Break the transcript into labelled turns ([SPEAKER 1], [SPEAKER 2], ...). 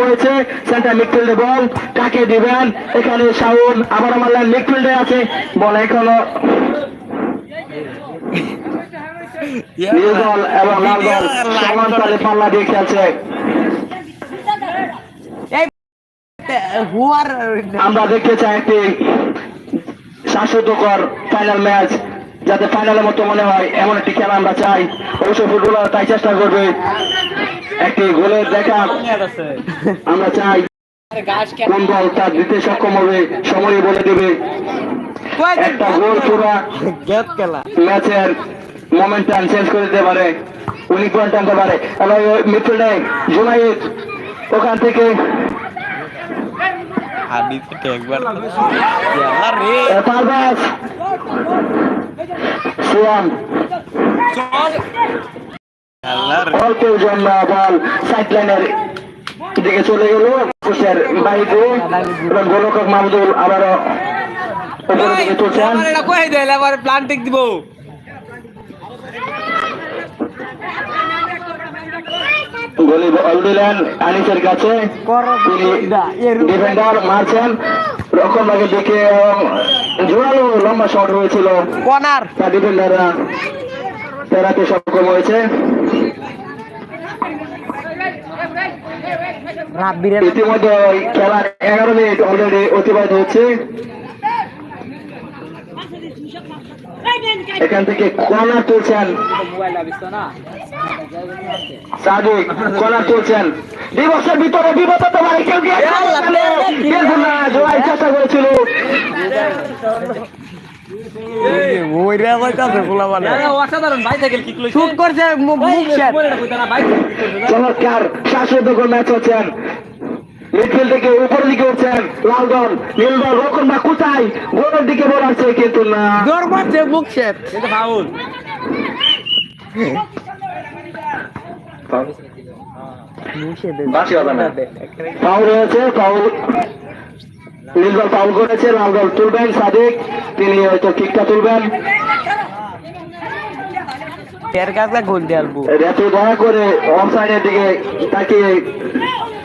[SPEAKER 1] হয়েছে। সেন্টার মিডফিল্ডে বল কাকে দিবেন। এখানে শাহুন আবার মিডফিল্ডে আছে। বল এখনও। নীল দল এবং লাল দল সমান তালে পাল্লা দিয়ে খেলছে। আমরা দেখতে চাই একটি শাশ্বতকর ফাইনাল ম্যাচ যাতে ফাইনালের মতো মনে হয় এমন একটি খেলা আমরা চাই। অবশ্যই ফুটবলার তাই চেষ্টা করবে। একটি গোলের দেখা। আমরা চাই কোন দল তার দিতে সক্ষম হবে সময় বলে দেবে। একটা গোল পুরা ম্যাচের মোমেন্টাম চেঞ্জ করে দিতে পারে। উনি পয়েন্ট আনতে পারে। এবং মিডফিল্ডে জুনাইদ ওখান থেকে।
[SPEAKER 2] হানি থেকে একবার
[SPEAKER 1] পারবাস সিয়াম।
[SPEAKER 2] আল্লাহ রে
[SPEAKER 1] অল্পের জন্য বল সাইড দিকে চলে গেল। কোষের বাইরে এবং গোলকক মাহমুদুল আবারও উপরের দিকে তুলছেন।
[SPEAKER 2] এটা কই দেল এবার প্লান্টিক দিব।
[SPEAKER 1] গলি বল দিলেন আনিসের কাছে। ডিফেন্ডার মারছেন। রকম ভাগে দেখে জোরালো লম্বা শট হয়েছিল।
[SPEAKER 2] কর্নার
[SPEAKER 1] তা ডিফেন্ডাররা ফেরাতে সক্ষম হয়েছে। ইতিমধ্যে খেলার এগারো মিনিট অলরেডি অতিবাহিত হচ্ছে। এখান থেকে কর্নার তুলছেন। সাদিক কর্নার তুলছেন। দিবসের ভিতরে বিপদ হতে পারে কেউ চেষ্টা করেছিল।
[SPEAKER 2] ওই রে কাছে ফুলা মানে।
[SPEAKER 3] অসাধারণ বাইসাইকেল কিক লইছে
[SPEAKER 2] শুট করছে মুখ শেট
[SPEAKER 1] চমৎকার ম্যাচ হচ্ছেন। মিডফিল্ড থেকে উপরের দিকে উঠছেন লাল দল নীল দল রকম বা কোথায়? গোলের দিকে বল আছে কিন্তু না।
[SPEAKER 2] জোর মারছে মুখ শেট
[SPEAKER 3] এটা ফাউল।
[SPEAKER 1] ফাউল হয়েছে ফাউল। নীল দল ফাউল করেছে লাল দল তুলবেন সাদিক। তিনি হয়তো কিকটা তুলবেন। দয়া করে অফসাইডের দিকে তাকিয়ে